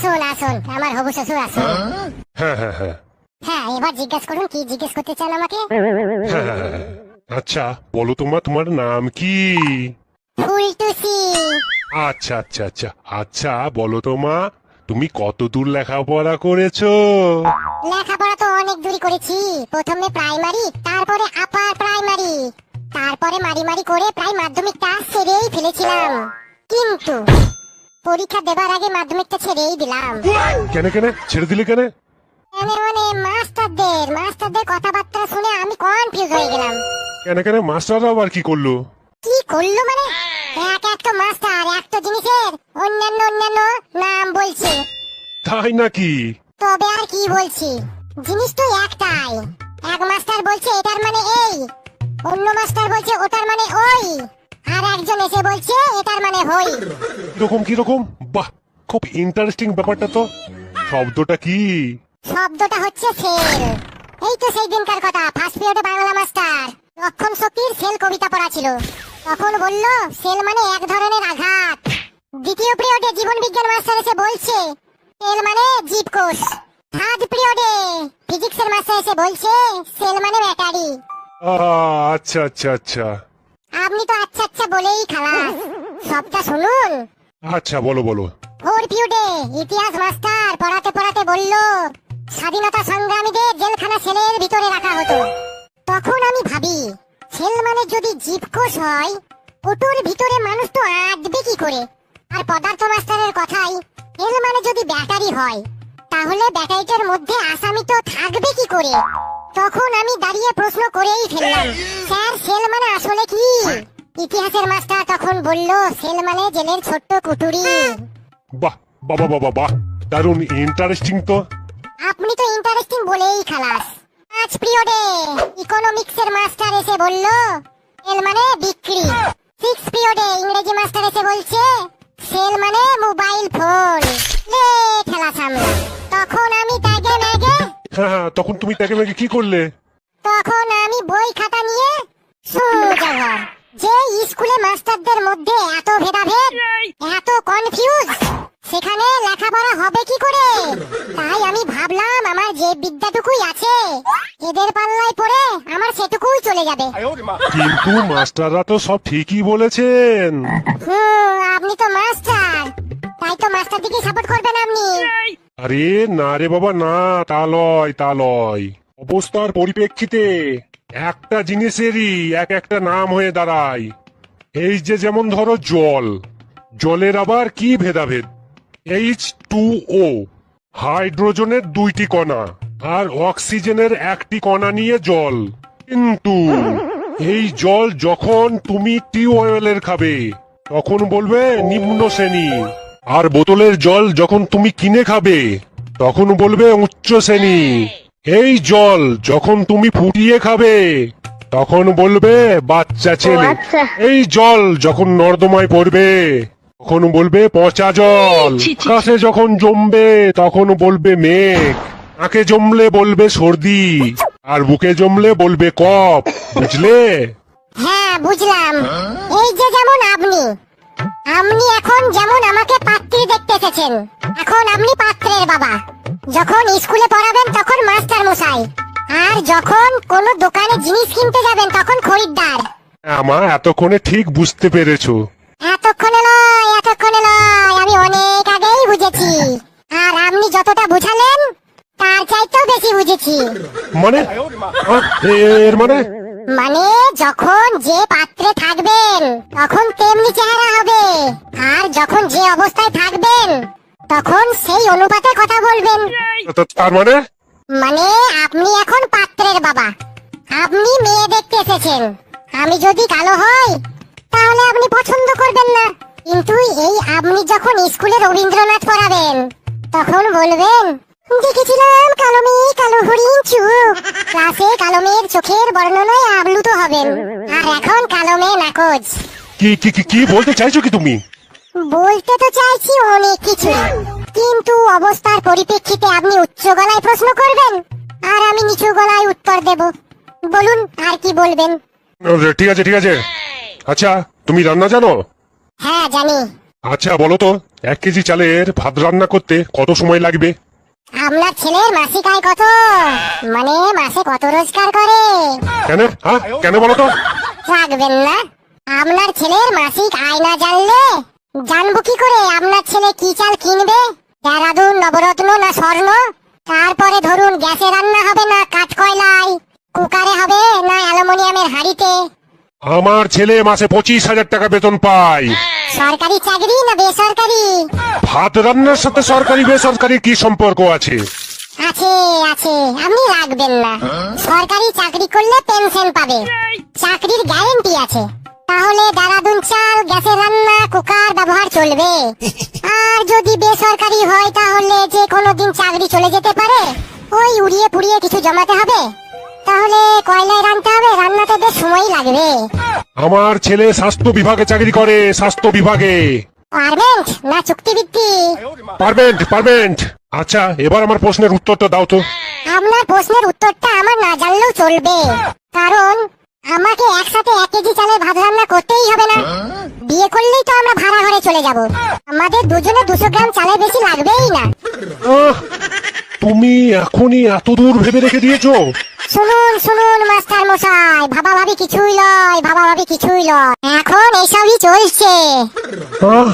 আসুন আসুন আমার হবু শ্বশুর আসুন। হ্যাঁ? হ্যাঁ হ্যাঁ হ্যাঁ। এবার জিজ্ঞেস করুন কি জিজ্ঞেস করতে চান আমাকে? হ্যাঁ। আচ্ছা বলো তোমার তোমার নাম কি? ফুলটুসি। আচ্ছা আচ্ছা আচ্ছা আচ্ছা বলো তো মা তুমি কত দূর লেখাপড়া করেছ? লেখাপড়া তো অনেক দূরই করেছি। প্রথমে প্রাইমারি তারপরে আপার প্রাইমারি। তারপরে মারি মারি করে প্রায় মাধ্যমিকটা ছেড়েই ফেলেছিলাম। কিন্তু পরীক্ষা দেবার আগে মাধ্যমিকটা ছেড়েই দিলাম। কেন কেন? ছেড়ে দিলে কেন? মানে মানে মাস্টারদের মাস্টারদের কথাবার্তা শুনে আমি কনফিউজ হয়ে গেলাম। কেন কেন? মাস্টাররা আবার কি করল? কি করল মানে? এক এক তো মাস্টার এক তো জিনিসের অন্যান্য অন্যান্য নাম বলছে। তাই নাকি? তবে আর কি বলছি? জিনিস তো একটাই। এক মাস্টার বলছে এটার মানে এই অন্য মাস্টার বলছে ওটার মানে ওই আর একজন এসে বলছে এটার মানে হই। কীরকম কীরকম? বাহ খুব ইন্টারেস্টিং ব্যাপারটা তো। শব্দটা কি? শব্দটা হচ্ছে সেল। এই তো সেই দিনকার কথা ফার্স্ট পিরিয়ডে বাংলা মাস্টার লক্ষণ শক্তির সেল কবিতা পড়া ছিল। তখন বলল সেল মানে এক ধরনের আঘাত। দ্বিতীয় পিরিয়ডে জীবন বিজ্ঞান মাস্টার এসে বলছে সেল মানে জীবকোষ থার্ড পিরিয়ডে ফিজিক্সের মাস্টার এসে বলছে সেল মানে ব্যাটারি। আচ্ছা আচ্ছা আচ্ছা। আপনি তো আচ্ছা আচ্ছা বলেই খালাস। সবটা শুনুন। আচ্ছা বলো বলো। ফোর পিরিয়ডে ইতিহাস মাস্টার পড়াতে পড়াতে বলল স্বাধীনতা সংগ্রামীদের জেলখানা সেলের ভিতরে রাখা হতো। তখন আমি ভাবি সেল মানে যদি জীবকোষ হয় ওটোর ভিতরে মানুষ তো আঁটবে কি করে? আর পদার্থ মাস্টারের কথাই সেল মানে যদি ব্যাটারি হয় তাহলে ব্যাটারিটার মধ্যে আসামি তো থাকবে কি করে? তখন আমি দাঁড়িয়ে প্রশ্ন করেই ফেললাম স্যার সেল মানে আসলে কি? ইতিহাসের মাস্টার তখন বলল সেল মানে জেলের ছোট্ট কুটুরি। বাহ বাবা বাবা বাহ দারুণ ইন্টারেস্টিং তো। আপনি তো ইন্টারেস্টিং বলেই খালাস। পাঁচ পিরিয়ডে ইকোনমিক্সের মাস্টার এসে বলল সেল মানে বিক্রি সিক্স পিরিয়ডে ইংরেজি মাস্টার এসে বলছে সেল মানে মোবাইল ফোন। লে ঠেলা সামলা। তখন আমি তাগে ম্যাগে হ্যাঁ হ্যাঁ তখন তুমি তাকে মেঘে কি করলে? তখন আমি বই খাতা নিয়ে সোজা ঘর। স্কুলে মাস্টারদের মধ্যে এত ভেদাভেদ এত কনফিউজ সেখানে লেখাপড়া হবে কি করে? তাই আমি ভাবলাম আমার যে বিদ্যাটুকুই আছে এদের পাল্লায় পড়ে আমার সেটুকুই চলে যাবে। কিন্তু মাস্টাররা তো সব ঠিকই বলেছেন। হুম আপনি তো মাস্টার। তাই তো মাস্টার দিকে সাপোর্ট করবেন আপনি। আরে না রে বাবা না তা লয় তা লয়। অবস্থার পরিপ্রেক্ষিতে একটা জিনিসেরই এক একটা নাম হয়ে দাঁড়ায়। এই যে যেমন ধরো জল, জলের আবার কি ভেদাভেদ? এইচ টু ও হাইড্রোজেনের দুইটি কণা আর অক্সিজেনের একটি কণা নিয়ে জল। কিন্তু এই জল যখন তুমি টিউবওয়েলের খাবে, তখন বলবে নিম্ন শ্রেণি। আর বোতলের জল যখন তুমি কিনে খাবে, তখন বলবে উচ্চ শ্রেণি। এই জল যখন তুমি ফুটিয়ে খাবে তখন বলবে বাচ্চা ছেলে এই জল যখন নর্দমায় পড়বে তখন বলবে পচা জল। আকাশে যখন জমবে তখন বলবে মেঘ। নাকে জমলে বলবে সর্দি আর বুকে জমলে বলবে কপ বুঝলে? হ্যাঁ বুঝলাম। এই যে যেমন আপনি। আপনি এখন যেমন আমাকে পাত্রী দেখতে এসেছেন। এখন আপনি পাত্রের বাবা। যখন স্কুলে পড়াবেন তখন মাস্টার মশাই আর যখন কোন দোকানে জিনিস কিনতে যাবেন তখন খরিদ্দার। আমার এতক্ষণে ঠিক বুঝতে পেরেছ। এতক্ষণে নয় এতক্ষণে নয় আমি অনেক আগেই বুঝেছি। আর আপনি যতটা বুঝালেন তার চাইতেও বেশি বুঝেছি। মানে? আহ, এ- এর মানে? মানে যখন যে পাত্রে থাকবেন তখন তেমনি চেহারা হবে। আর যখন যে অবস্থায় থাকবেন তখন সেই অনুপাতে কথা বলবেন। তা- তার মানে? মানে আপনি এখন পাত্রের বাবা। আপনি মেয়ে দেখতে এসেছেন। আমি যদি কালো হই তাহলে আপনি পছন্দ করবেন না। কিন্তু এই আপনি যখন স্কুলে রবীন্দ্রনাথ পড়াবেন তখন বলবেন দেখেছিলাম কালো মেয়ে কালো হরিণ চুপ ক্লাসে কালো মেয়ের চোখের বর্ণনায় আপ্লুত হবেন। আর এখন কালো মেয়ে নাকচ। কি কি কি- কি বলতে চাইছো কি তুমি? বলতে তো চাইছি অনেক কিছু। কিন্তু অবস্থার পরিপ্রেক্ষিতে আপনি উচ্চ গলায় প্রশ্ন করবেন? আর আমি নিচু গলায় উত্তর দেব। বলুন আর কি বলবেন? ঠিক আছে ঠিক আছে। আচ্ছা তুমি রান্না জানো? হ্যাঁ জানি। আচ্ছা বলো তো এক কেজি চালের ভাত রান্না করতে কত সময় লাগবে? আপনার ছেলের মাসিক আয় কত? মানে মাসে কত রোজগার করে? কেন? হ্যাঁ কেন বলো তো? রাখবেন না। আপনার ছেলের মাসিক আয় না জানলে জানব কি করে? আপনার ছেলে কি চাল কিনবে? দেরাদুন নবরত্ন না স্বর্ণ? তারপরে ধরুন গ্যাসে রান্না হবে না কাঠ কয়লায় কুকারে হবে না অ্যালুমিনিয়ামের হাঁড়িতে? আমার ছেলে মাসে পঁচিশ হাজার টাকা বেতন পায়। সরকারি চাকরি না বেসরকারি? ভাত রান্নার সাথে সরকারি বেসরকারি কি সম্পর্ক আছে? আছে আছে। আপনি রাখবেন না। সরকারি চাকরি করলে পেনশন পাবে। চাকরির গ্যারেন্টি আছে। তাহলে দারাদুন চাল গ্যাসে রান্না কুকার ব্যবহার চলবে। আর যদি বেসরকারি হয় তাহলে যে কোনো দিন চাকরি চলে যেতে পারে। ওই উড়িয়ে পুড়িয়ে কিছু জমাতে হবে। তাহলে কয়লায় রান্না হবে রান্নাতে বেশ সময় লাগবে। আমার ছেলে স্বাস্থ্য বিভাগে চাকরি করে স্বাস্থ্য বিভাগে। পারবেন্ট না চুক্তিভিত্তি পারবেন্ট পারবেন্ট আচ্ছা এবার আমার প্রশ্নের উত্তরটা দাও তো। আপনার প্রশ্নের উত্তরটা আমার না জানলেও চলবে। কারণ আমাকে একসাথে এক কেজি চালের ভাত রান্না করতেই হবে না। বিয়ে করলেই তো আমরা ভাড়া ঘরে চলে যাব। আমাদের দুজনে দুশো গ্রাম চালের বেশি লাগবেই না। তুমি এখনই এত দূর ভেবে রেখে দিয়েছ। শুনুন শুনুন মাস্টার মশাই ভাবা ভাবি কিছুই লয় ভাবা ভাবি কিছুই লয় এখন এসবই চলছে। আহ,